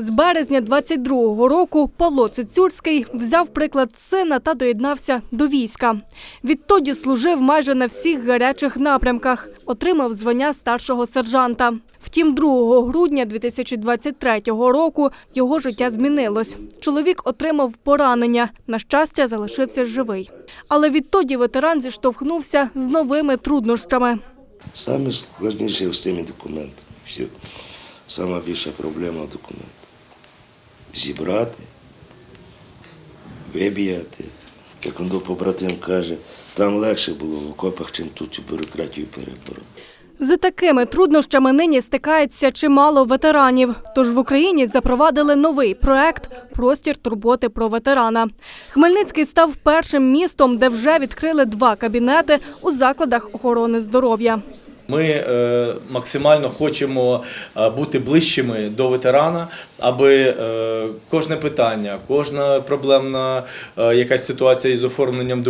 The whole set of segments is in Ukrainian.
З березня 22-го року Павло Цицюрський взяв приклад сина та доєднався до війська. Відтоді служив майже на всіх гарячих напрямках, отримав звання старшого сержанта. Втім, 2 грудня 2023 року його життя змінилось. Чоловік отримав поранення. На щастя, залишився живий. Але відтоді ветеран зіштовхнувся з новими труднощами. Саме складніше з цими документами. Сама більша проблема документів. Зібрати, вибіяти. Як он побратим каже, там легше було в окопах, чим тут цю бюрократію перебороти. З такими труднощами нині стикається чимало ветеранів. Тож в Україні запровадили новий проект Простір турботи про ветерана. Хмельницький став першим містом, де вже відкрили два кабінети у закладах охорони здоров'я. Ми е, максимально хочемо е, бути ближчими до ветерана, аби е, кожне питання, кожна проблемна якась ситуація із оформленням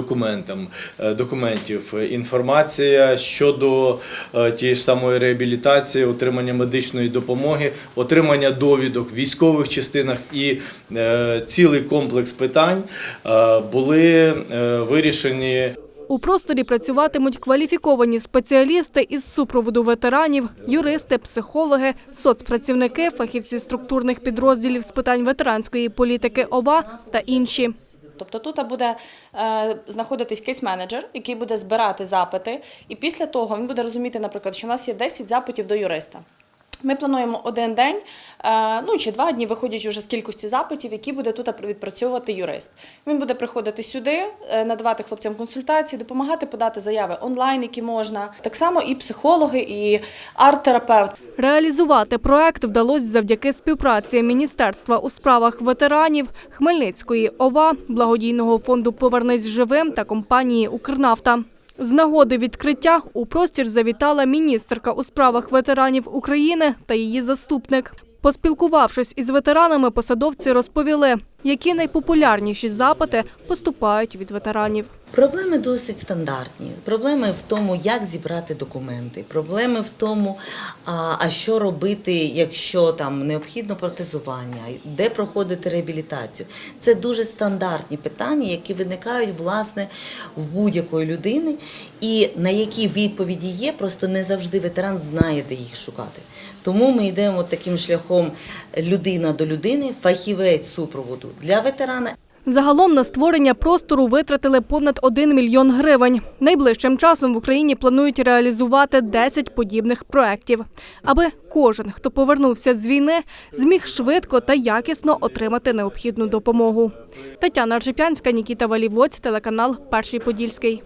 документів, інформація щодо тієї ж самої реабілітації, отримання медичної допомоги, отримання довідок в військових частинах і цілий комплекс питань були вирішені У просторі працюватимуть кваліфіковані спеціалісти із супроводу ветеранів, юристи, психологи, соцпрацівники, фахівці структурних підрозділів з питань ветеранської політики ОВА та інші. Тобто тут буде е, знаходитись кейс-менеджер, який буде збирати запити, і після того він буде розуміти, наприклад, що в нас є 10 запитів до юриста. Ми плануємо один день, е, ну чи два дні, виходячи вже з кількості запитів, які буде тут відпрацьовувати юрист. Він буде приходити сюди, е, надавати хлопцям консультації, допомагати подати заяви онлайн, які можна. Так само і психологи, і арт-терапевт. Реалізувати проект вдалося завдяки співпраці Міністерства у справах ветеранів, Хмельницької ОВА, благодійного фонду Повернись живим та компанії Укрнафта. З нагоди відкриття у простір завітала міністерка у справах ветеранів України та її заступник. Поспілкувавшись із ветеранами, посадовці розповіли, які найпопулярніші запити поступають від ветеранів. Проблеми досить стандартні. Проблеми в тому, як зібрати документи. Проблеми в тому, а, що робити, якщо там необхідно протезування, де проходити реабілітацію. Це дуже стандартні питання, які виникають власне в будь-якої людини, і на які відповіді є, просто не завжди ветеран знає, де їх шукати. Тому ми йдемо таким шляхом людина до людини, фахівець супроводу для ветерана. Загалом на створення простору витратили понад 1 мільйон гривень. Найближчим часом в Україні планують реалізувати 10 подібних проєктів, аби кожен, хто повернувся з війни, зміг швидко та якісно отримати необхідну допомогу. Тетяна Аржипянська, Нікіта Валівоць, телеканал Перший Подільський.